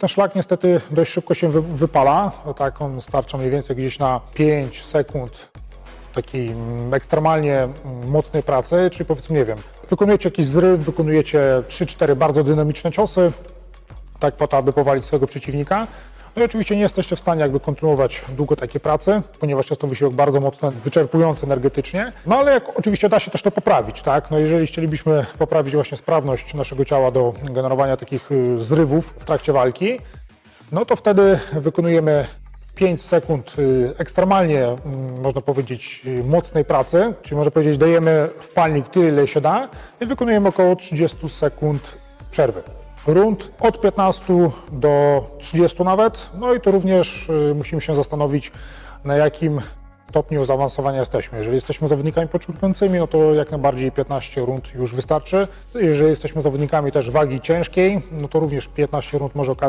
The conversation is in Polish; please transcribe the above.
Ten szlak niestety dość szybko się wy, wypala. O Tak, on starcza mniej więcej gdzieś na 5 sekund takiej mm, ekstremalnie mm, mocnej pracy, czyli powiedzmy, nie wiem, wykonujecie jakiś zryw, wykonujecie 3-4 bardzo dynamiczne ciosy, tak po to, aby powalić swojego przeciwnika. No i oczywiście nie jesteście w stanie jakby kontynuować długo takiej pracy, ponieważ jest to wysiłek bardzo mocno wyczerpujący energetycznie. No ale jak, oczywiście da się też to poprawić, tak? No jeżeli chcielibyśmy poprawić właśnie sprawność naszego ciała do generowania takich y, zrywów w trakcie walki, no to wtedy wykonujemy 5 sekund y, ekstremalnie, mm, można powiedzieć, y, mocnej pracy, czyli można powiedzieć, dajemy w palnik tyle, ile się da i wykonujemy około 30 sekund przerwy. Rund od 15 do 30 nawet, no i to również y, musimy się zastanowić, na jakim stopniu zaawansowania jesteśmy. Jeżeli jesteśmy zawodnikami początkującymi, no to jak najbardziej 15 rund już wystarczy. Jeżeli jesteśmy zawodnikami też wagi ciężkiej, no to również 15 rund może okazać